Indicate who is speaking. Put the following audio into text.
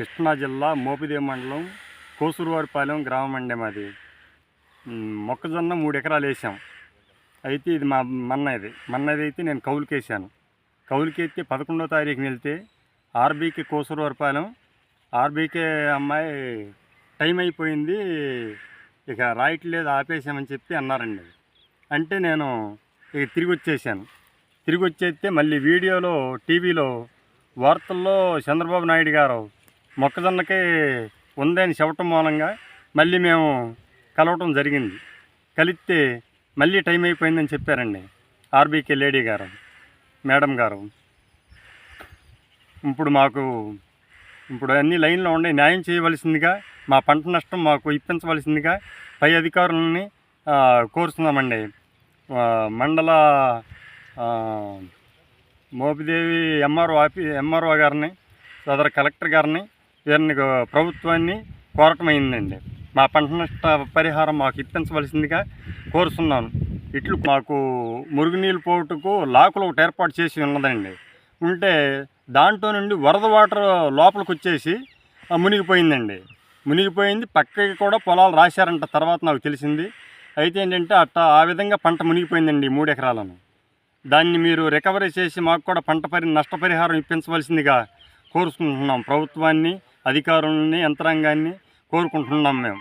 Speaker 1: కృష్ణా జిల్లా మోపిదేవి మండలం కోసూరువారిపాలెం గ్రామం అండి మాది. మొక్కజొన్న మూడు ఎకరాలు వేసాం. అయితే ఇది మా మన్నది. మన్నది అయితే నేను కౌలుకి వేసాను కౌలుకి ఎత్తి పదకొండో తారీఖున వెళ్తే ఆర్బీకే కోసూరువారిపాలెం. ఆర్బీకే అమ్మాయి టైం అయిపోయింది. ఇక రాయట్లేదు ఆపేసామని చెప్పి అన్నారండి. అంటే నేను ఇక తిరిగి వచ్చేసాను తిరిగి వచ్చేస్తే మళ్ళీ వీడియోలో టీవీలో వార్తల్లో చంద్రబాబు నాయుడు గారు మొక్కజొన్నకి ఉందని చెప్పటం మూలంగా మళ్ళీ మేము కలవటం జరిగింది. కలిస్తే మళ్ళీ టైం అయిపోయిందని చెప్పారండి ఆర్బీకే లేడీ గారు మేడం గారు. ఇప్పుడు మాకు ఇప్పుడు అన్ని లైన్లో ఉండే న్యాయం చేయవలసిందిగా మా పంట నష్టం మాకు ఇప్పించవలసిందిగా పై అధికారులని కోరుతున్నామండి. మండల మోపిదేవి ఎంఆర్ఓ ఆఫీ ఎంఆర్ఓ గారిని సదరు కలెక్టర్ గారిని వీరిని గో- ప్రభుత్వాన్ని కోరటమైందండి. మా పంట నష్ట పరిహారం మాకు ఇప్పించవలసిందిగా కోరుతున్నాను. ఇట్లు మాకు మురుగునీళ్ళు పోటుకు లాకులు ఒకటి ఏర్పాటు చేసి ఉన్నదండి. ఉంటే దాంట్లో నుండి వరద వాటర్ లోపలికి వచ్చేసి మునిగిపోయిందండి. మునిగిపోయింది పక్కకి కూడా పొలాలు రాశారంట తర్వాత నాకు తెలిసింది. అయితే ఏంటంటే అట్ట ఆ విధంగా పంట మునిగిపోయిందండి మూడు ఎకరాలను. దాన్ని మీరు రికవరీ చేసి మాకు కూడా పంట పరి నష్టపరిహారం ఇప్పించవలసిందిగా కోరుకుంటున్నాం ప్రభుత్వాన్ని. అధికారులని యంత్రాంగాన్ని కోరుకుంటున్నాం మేము.